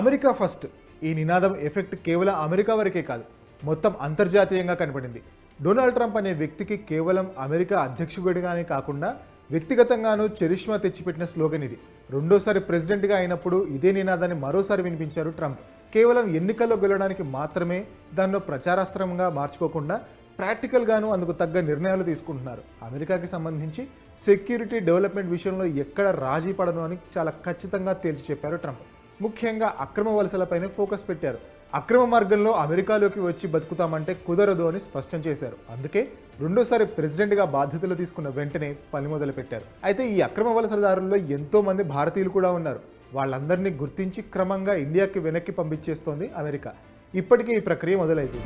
America first. ఈ నినాదం effect కేవలం అమెరికా వరకే కాదు మొత్తం అంతర్జాతీయంగా కనపడింది డొనాల్డ్ ట్రంప్ అనే వ్యక్తికి కేవలం అమెరికా అధ్యక్షుడిగానే కాకుండా వ్యక్తిగతంగానూ చరిష్మా తెచ్చిపెట్టిన స్లోగన్ ఇది. రెండోసారి ప్రెసిడెంట్గా అయినప్పుడు ఇదే నినాదాన్ని మరోసారి వినిపించారు ట్రంప్. కేవలం ఎన్నికల్లో గెలవడానికి మాత్రమే దానిలో ప్రచారాస్త్రంగా మార్చుకోకుండా ప్రాక్టికల్గాను అందుకు తగ్గ నిర్ణయాలు తీసుకుంటున్నారు. అమెరికాకి సంబంధించి సెక్యూరిటీ డెవలప్మెంట్ విషయంలో ఎక్కడ రాజీ పడను అని చాలా ఖచ్చితంగా తేల్చి చెప్పారు ట్రంప్. ముఖ్యంగా అక్రమ వలసలపైనే ఫోకస్ పెట్టారు. అక్రమ మార్గంలో అమెరికాలోకి వచ్చి బతుకుతామంటే కుదరదు అని స్పష్టం చేశారు. అందుకే రెండోసారి ప్రెసిడెంట్గా బాధ్యతలు తీసుకున్న వెంటనే పని మొదలు పెట్టారు అయితే ఈ అక్రమ వలసదారుల్లో ఎంతోమంది భారతీయులు కూడా ఉన్నారు. వాళ్ళందరినీ గుర్తించి క్రమంగా ఇండియాకి వెనక్కి పంపించేస్తోంది అమెరికా. ఇప్పటికే ఈ ప్రక్రియ మొదలైంది.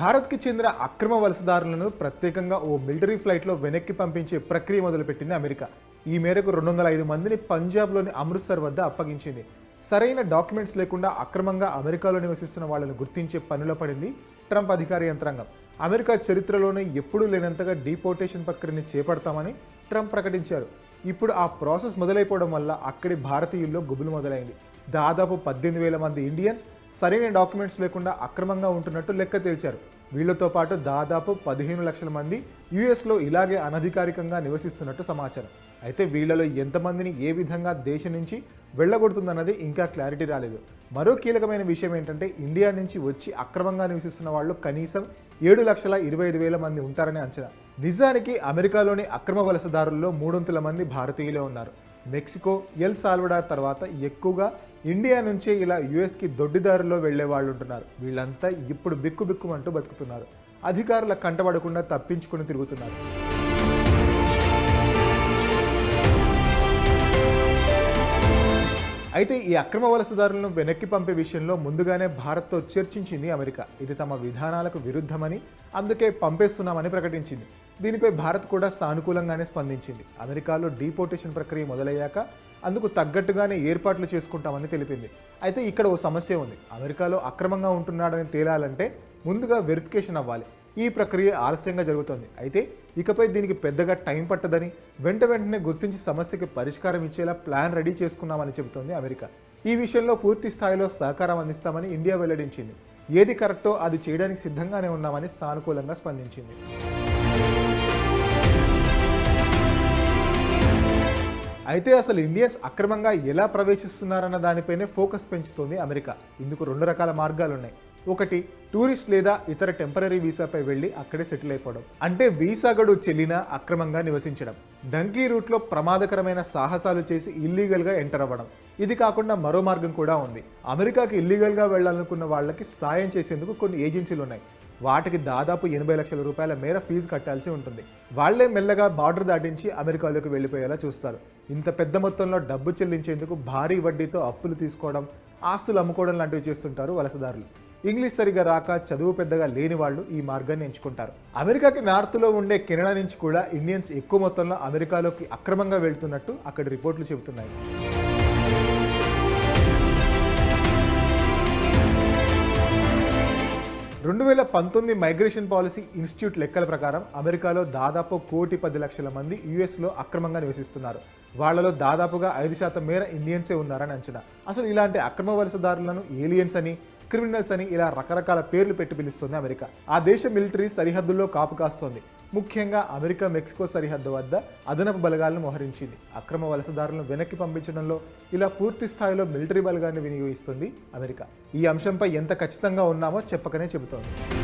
భారత్కి చెందిన అక్రమ వలసదారులను ప్రత్యేకంగా ఓ మిలిటరీ ఫ్లైట్లో వెనక్కి పంపించే ప్రక్రియ మొదలుపెట్టింది అమెరికా. ఈ మేరకు రెండు వందల ఐదు మందిని పంజాబ్లోని అమృత్సర్ వద్ద అప్పగించింది. సరైన డాక్యుమెంట్స్ లేకుండా అక్రమంగా అమెరికాలో నివసిస్తున్న వాళ్ళని గుర్తించే పనిలో పడింది ట్రంప్ అధికార యంత్రాంగం. అమెరికా చరిత్రలోనే ఎప్పుడూ లేనంతగా డీపోర్టేషన్ ప్రక్రియని చేపడతామని ట్రంప్ ప్రకటించారు. ఇప్పుడు ఆ ప్రాసెస్ మొదలైపోవడం వల్ల అక్కడి భారతీయుల్లో గుబులు మొదలైంది. దాదాపు పద్దెనిమిది వేల మంది ఇండియన్స్ సరైన డాక్యుమెంట్స్ లేకుండా అక్రమంగా ఉంటున్నట్టు లెక్క తేల్చారు. వీళ్ళతో పాటు దాదాపు పదిహేను లక్షల మంది యుఎస్లో ఇలాగే అనధికారికంగా నివసిస్తున్నట్టు సమాచారం. అయితే వీళ్ళలో ఎంతమందిని ఏ విధంగా దేశం నుంచి వెళ్ళగొడుతుందన్నది ఇంకా క్లారిటీ రాలేదు. మరో కీలకమైన విషయం ఏంటంటే ఇండియా నుంచి వచ్చి అక్రమంగా నివసిస్తున్న వాళ్ళు కనీసం ఏడు లక్షల ఇరవై ఐదు వేల మంది ఉంటారని అంచనా. నిజానికి అమెరికాలోని అక్రమ వలసదారుల్లో మూడొంతుల మంది భారతీయులే ఉన్నారు. మెక్సికో ఎల్ సాల్వడార్ తర్వాత ఎక్కువగా ఇండియా నుంచే ఇలా యుఎస్కి దొడ్డిదారుల్లో వెళ్ళే వాళ్ళు ఉంటున్నారు. వీళ్ళంతా ఇప్పుడు బిక్కు బిక్కుమంటూ బతుకుతున్నారు. అధికారుల కంటపడకుండా తప్పించుకుని తిరుగుతున్నారు. అయితే ఈ అక్రమ వలసదారులను వెనక్కి పంపే విషయంలో ముందుగానే భారత్తో చర్చించింది అమెరికా. ఇది తమ విధానాలకు విరుద్ధమని అందుకే పంపేస్తున్నామని ప్రకటించింది. దీనిపై భారత్ కూడా సానుకూలంగానే స్పందించింది. అమెరికాలో డీపోర్టేషన్ ప్రక్రియ మొదలయ్యాక అందుకు తగ్గట్టుగానే ఏర్పాట్లు చేసుకుంటామని తెలిపింది. అయితే ఇక్కడ ఓ సమస్య ఉంది. అమెరికాలో అక్రమంగా ఉంటున్నాడని తేలాలంటే ముందుగా వెరిఫికేషన్ అవ్వాలి. ఈ ప్రక్రియ ఆలస్యంగా జరుగుతోంది. అయితే ఇకపై దీనికి పెద్దగా టైం పట్టదని వెంట వెంటనే గుర్తించి సమస్యకి పరిష్కారం ఇచ్చేలా ప్లాన్ రెడీ చేసుకున్నామని చెబుతోంది అమెరికా. ఈ విషయంలో పూర్తి స్థాయిలో సహకారం అందిస్తామని ఇండియా వెల్లడించింది. ఏది కరెక్టో అది చేయడానికి సిద్ధంగానే ఉన్నామని సానుకూలంగా స్పందించింది. అయితే అసలు ఇండియన్స్ అక్రమంగా ఎలా ప్రవేశిస్తున్నారన్న దానిపైనే ఫోకస్ పెంచుతోంది అమెరికా. ఇందుకు రెండు రకాల మార్గాలు ఉన్నాయి ఒకటి టూరిస్ట్ లేదా ఇతర టెంపరీ వీసాపై వెళ్ళి అక్కడే సెటిల్ అయిపోవడం. అంటే వీసా గడువు చెల్లినా అక్రమంగా నివసించడం. డంకీ రూట్లో ప్రమాదకరమైన సాహసాలు చేసి ఇల్లీగల్గా ఎంటర్ అవ్వడం. ఇది కాకుండా మరో మార్గం కూడా ఉంది. అమెరికాకి ఇల్లీగల్గా వెళ్ళాలనుకున్న వాళ్ళకి సాయం చేసేందుకు కొన్ని ఏజెన్సీలు ఉన్నాయి వాటికి దాదాపు ఎనభై లక్షల రూపాయల మేర ఫీజు కట్టాల్సి ఉంటుంది. వాళ్ళే మెల్లగా బార్డర్ దాటించి అమెరికాలోకి వెళ్ళిపోయేలా చూస్తారు. ఇంత పెద్ద మొత్తంలో డబ్బు చెల్లించేందుకు భారీ వడ్డీతో అప్పులు తీసుకోవడం ఆస్తులు అమ్ముకోవడం లాంటివి చేస్తుంటారు వలసదారులు. ఇంగ్లీష్ సరిగా రాక చదువు పెద్దగా లేని వాళ్ళు ఈ మార్గాన్ని ఎంచుకుంటారు. అమెరికాకి నార్త్లో ఉండే కెనడా నుంచి కూడా ఇండియన్స్ ఎక్కువ మొత్తంలో అమెరికాలోకి అక్రమంగా వెళ్తున్నట్టు అక్కడ రిపోర్ట్లు చెబుతున్నాయి. రెండు వేల పంతొమ్మిది మైగ్రేషన్ పాలసీ ఇన్స్టిట్యూట్ లెక్కల ప్రకారం అమెరికాలో దాదాపు కోటి పది లక్షల మంది యుఎస్లో అక్రమంగా నివసిస్తున్నారు. వాళ్ళలో దాదాపుగా ఐదు శాతం మేర ఇండియన్సే ఉన్నారని అంచనా. అసలు ఇలాంటి అక్రమ వలసదారులను ఏలియన్స్ అని క్రిమినల్స్ అని ఇలా రకరకాల పేర్లు పెట్టి పిలుస్తుంది అమెరికా. ఆ దేశ మిలిటరీ సరిహద్దుల్లో కాపు కాస్తోంది. ముఖ్యంగా అమెరికా మెక్సికో సరిహద్దు వద్ద అదనపు బలగాలను మోహరించింది. అక్రమ వలసదారులను వెనక్కి పంపించడంలో ఇలా పూర్తి స్థాయిలో మిలిటరీ బలగాన్ని వినియోగిస్తుంది అమెరికా. ఈ అంశంపై ఎంత ఖచ్చితంగా ఉన్నామో చెప్పకనే చెబుతోంది.